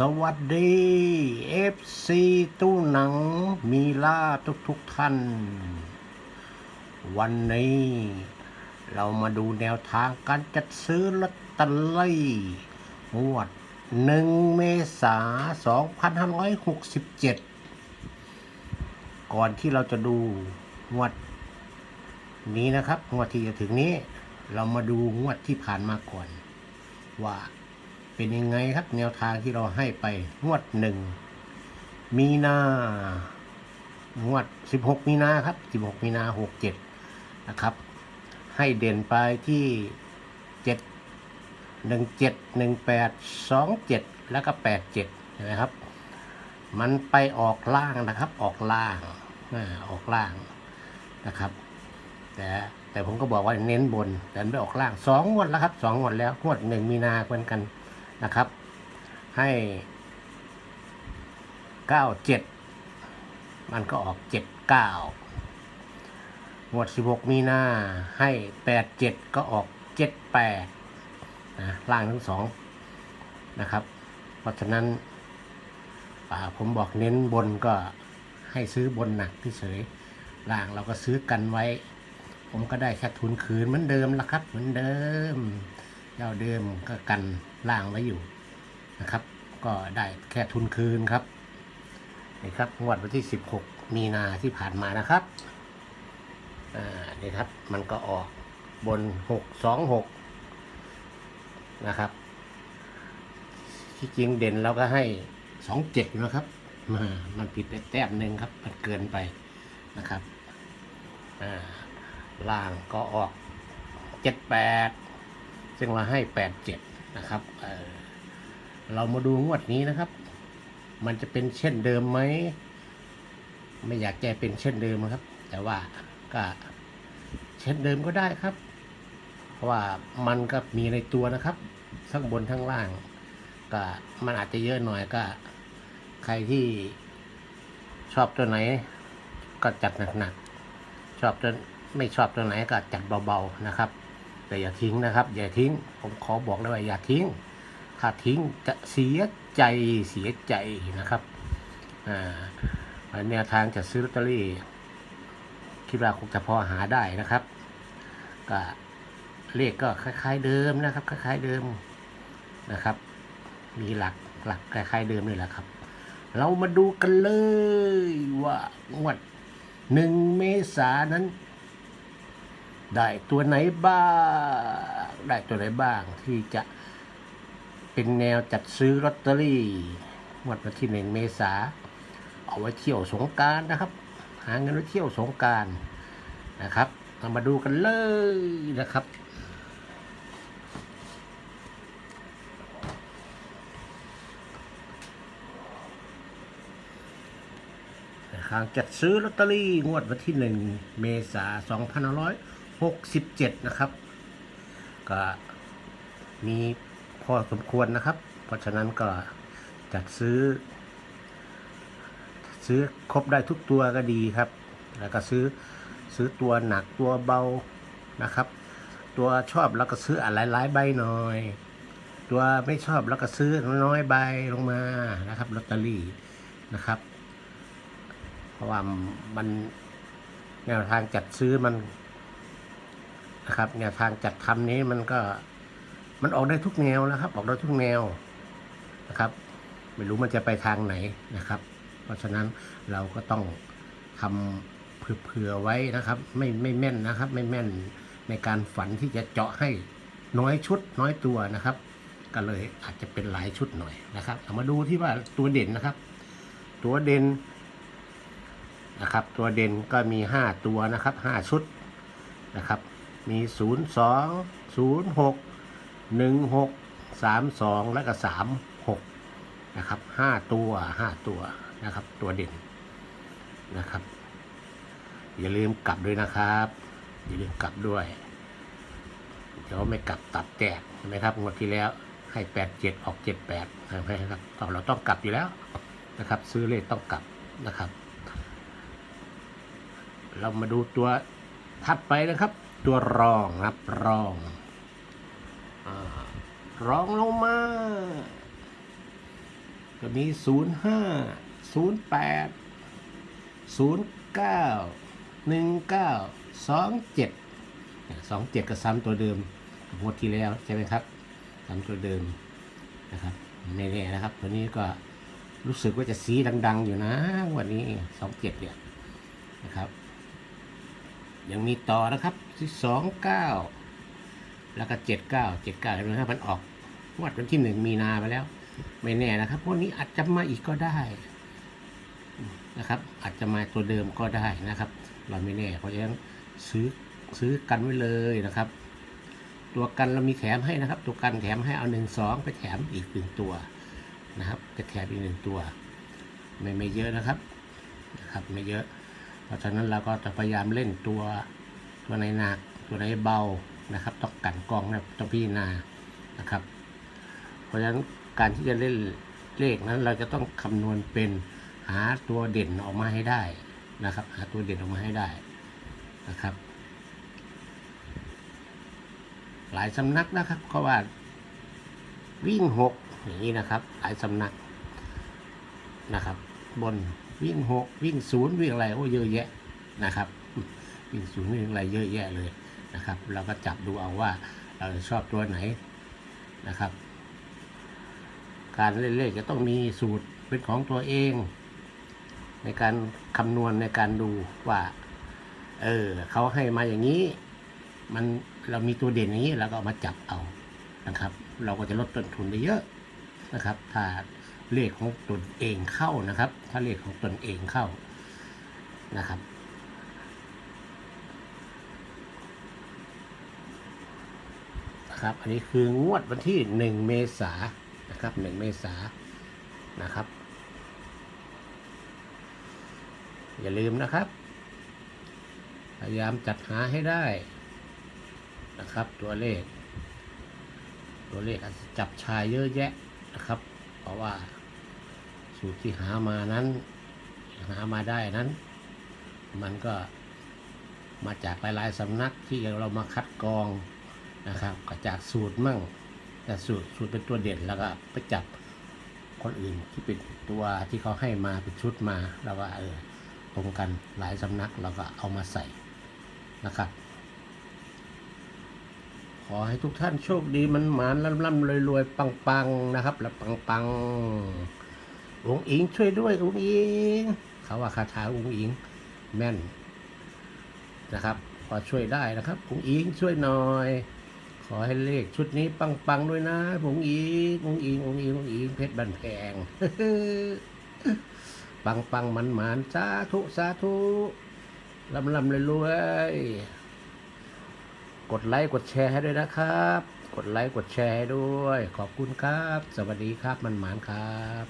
สวัสดี FC ตู้หนังมีล่าทุกทุกท่าน วันนี้ เรามาดูแนวทางการจัดซื้อลอตเตอรี่งวด1เมษา2567 ก่อนที่เราจะดูงวดนี้นะครับงวดที่จะถึงนี้ เรามาดูงวดที่ผ่านมาก่อน ว่า เป็นยังไงครับ แนวทางที่เราให้ไปงวดหนึ่งมีนางวด 16 มีนาครับ 16 มีนา 67 นะครับ ให้เด่นไปที่ 7 17 18 27 แล้วก็ 87เห็นไหมครับ มันไปออกล่างนะครับ ออกล่างอออกล่างนะครับ แต่แต่ผมก็บอกว่าเน้นบน แต่ไม่ออกล่างสองงวดแล้วครับสองงวดแล้วงวดหนึ่งมีนาเหมือนกัน นะครับ ให้เก้าเจ็ดมันก็ออกเจ็ดเก้างวดสิบหกมีหน้าให้แปดเจ็ดก็ออกเจ็ดแปดนะล่างทั้งสองนะครับ เพราะฉะนั้นอ่าผมบอกเน้นบนก็ให้ซื้อบนหนักที่เฉยล่างเราก็ซื้อกันไว้ ผมก็ได้แค่ทุนคืนเหมือนเดิมละครับ เหมือนเดิมเจ้าเดิมก็กัน ล่างไว้อยู่นะครับ ก็ได้แค่ทุนคืนครับนี่ครับงวดวันที่ 16 มีนาที่ผ่านมานะครับอ่านี่ครับมันก็ออกบน 626 นะครับ ที่จริงเด่นเราก็ให้ 27นะครับมันผิดไปแต้มหนึ่งครับ มันเกินไปนะครับอ่าล่างก็ออกเจ็ดแปดซึ่งเราให้แปดเจ็ด นะครับเเรามาดูงวดนี้นะครับ มันจะเป็นเช่นเดิมไหม ไม่อยากแกเป็นเช่นเดิมนะครับ แต่ว่าก็เช่นเดิมก็ได้ครับ เพราะว่ามันก็มีในตัวนะครับทั้งบนทั้งล่าง ก็มันอาจจะเยอะหน่อยก็ ใครที่ชอบตัวไหน ก็จัดหนักๆชอบตัวไม่ชอบตัวไหนก็จัดเบาๆนะครับ แต่อย่าทิ้งนะครับ อย่าทิ้ง ผมขอบอกเลยว่าอย่าทิ้ง ถ้าทิ้งจะเสียใจเสียใจนะครับอ่าแนวทางจะซื้อลอตเตอรี่คิดว่าคงจะพอหาได้นะครับ ก็เลขก็คล้าย ๆ เดิมนะครับ คล้าย ๆเดิมนะครับ มีหลักหลักคล้าย ๆเดิมนี่แหละครับ เรามาดูกันเลยว่างวดหนึ่งเมษานั้น ได้ตัวไหนบ้าง ได้ตัวไหนบ้างที่จะเป็นแนวจัดซื้อลอตเตอรี่งวดวันที่หนึ่งเมษาเอาไว้เที่ยวสงการนะครับ หาเงินไว้เที่ยวสงการนะครับเรามาดูกันเลยนะครับทางจัดซื้อลอตเตอรี่งวดวันที่1เมษายน 67 นะครับ ก็มีพอสมควรนะครับ เพราะฉะนั้นก็จัดซื้อ ซื้อครบได้ทุกตัวก็ดีครับ แล้วก็ซื้อซื้อตัวหนักตัวเบานะครับ ตัวชอบแล้วก็ซื้ออะไรหลายใบหน่อย ตัวไม่ชอบแล้วก็ซื้อน้อยๆใบลงมานะครับลอตเตอรี่นะครับ เพราะว่ามันแนวทางจัดซื้อมัน นะครับแนวทางจัดทำนี้มันก็มันออกได้ทุกแนวแล้วครับ ออกได้ทุกแนวนะครับ ไม่รู้มันจะไปทางไหนนะครับ เพราะฉะนั้นเราก็ต้องทำเผื่อไว้นะครับ ไม่ไม่แม่นนะครับ ไม่แม่นในการฝันที่จะเจาะให้น้อยชุดน้อยตัวนะครับ ก็เลยอาจจะเป็นหลายชุดหน่อยนะครับเอามาดูที่ว่าตัวเด่นนะครับ ตัวเด่นนะครับ ตัวเด่นก็มี 5 ตัวนะครับ 5 ชุดนะครับ มี 0 2 0 6 1 6 3 2 แล้วก็ 3 6 นะครับ 5 ตัว 5 ตัวนะครับ ตัวเด่นนะครับ อย่าลืมกลับด้วยนะครับ อย่าลืมกลับด้วย เดี๋ยวไม่กลับตัดแตกใช่ไหมครับงวดที่แล้วให้ 8 7 ออก 7 8นะครับเราต้องกลับอยู่แล้วนะครับ ซื้อเลขต้องกลับนะครับ เรามาดูตัวถัดไปนะครับ ตัวรองครับรองอรองลงมาก็มีศูนย์ห้าศูนย์แปดศูนย์เก้าหนึ่งเก้าสองเจ็ดสองเจ็ดก็ซ้ำตัวเดิมกับงวดที่แล้วใช่ไหมครับซ้ำตัวเดิมนะครับไม่แน่นะครับ ตัวนี้ก็รู้สึกว่าจะสีดัง ๆ อยู่นะ วันนี้สองเจ็ดเนี่ยนะครับ ยังมีต่อนะครับที่สองเก้าแล้วก็เจ็ดเก้าเจ็ดเก้าเห็นไหมครับมันออกงวดวันที่หนึ่งมีนาไปแล้ว ไม่แน่นะครับวกนี้อาจจะมาอีกก็ได้นะครับ อาจจะมาตัวเดิมก็ได้นะครับ เราไม่แน่เพราะฉะนั้นซื้อซื้อกันไว้เลยนะครับ ตัวกันเรามีแถมให้นะครับ ตัวกันแถมให้เอาหนึ่งสองไปแถมอีกหนึ่งตัวนะครับจะแถมอีกหนึ่งตัว ไม่ไม่เยอะนะครับนะครับ ไม่เยอะ เพราะฉะนั้นเราก็จะพยายามเล่นตัวตัวไหนหนักตัวไหนเบานะครับต้องกันกองนะต้องพิจารณานะครับ เพราะฉะนั้นการที่จะเล่นเลขนั้นเราจะต้องคำนวณเป็นหาตัวเด่นออกมาให้ได้นะครับ หาตัวเด่นออกมาให้ได้นะครับ หลายสำนักนะครับก็ว่าวิ่งหกอย่างนี้นะครับ หลายสำนักนะครับ บน วิ่งหกวิ่งศูนย์วิ่งอะไรโอ้เยอะแยะนะครับ วิ่งศูนย์วิ่งอะไรเยอะแยะเลยนะครับ เราก็จับดูเอาว่าเราชอบตัวไหนนะครับ การเล่นเลขจะต้องมีสูตรเป็นของตัวเอง ในการคำนวณในการดูว่า เออเขาให้มาอย่างนี้ มันเรามีตัวเด่นอย่างนี้เราก็เอามาจับเอานะครับ เราก็จะลดต้นทุนได้เยอะนะครับ ถ้า เลขของตนเองเข้านะครับ ถ้าเลขของตนเองเข้านะครับ นะครับ อันนี้คืองวดวันที่หนึ่งเมษานะครับหนึ่งเมษานะครับ อย่าลืมนะครับ พยายามจัดหาให้ได้นะครับ ตัวเลข ตัวเลขอาจจะจับชายเยอะแยะนะครับ เพราะว่า สูตรที่หามานั้นหามาได้นั้น มันก็มาจากหลาย ๆ สำนักที่เรามาคัดกรองนะครับก็จากสูตรมั่งแต่สูตรสูตรเป็นตัวเด่นแล้วก็ไปจับคนอื่นที่เป็นตัวที่เขาให้มาเป็นชุดมาแล้วก็เออตรงกันหลายสำนักเราก็เอามาใส่นะครับ ขอให้ทุกท่านโชคดีมันหมานร่ำร่ำรวยรวยปังปังๆนะครับแล้วปังปังๆองค์อิงช่วยด้วยองค์อิงเขาว่าคาถาองค์อิงแม่นนะครับพอช่วยได้นะครับองค์อิงช่วยหน่อย ขอให้เลขชุดนี้ปังปังๆด้วยนะองค์อิงองค์อิงองค์อิงองค์อิงเพชรบันแพงปังปังมันหมานสาธุสาธุล่ำล่ำรวยรวยๆ กดไลค์กดแชร์ให้ด้วยนะครับ กดไลค์กดแชร์ให้ด้วย ขอบคุณครับ สวัสดีครับมันหมานครับ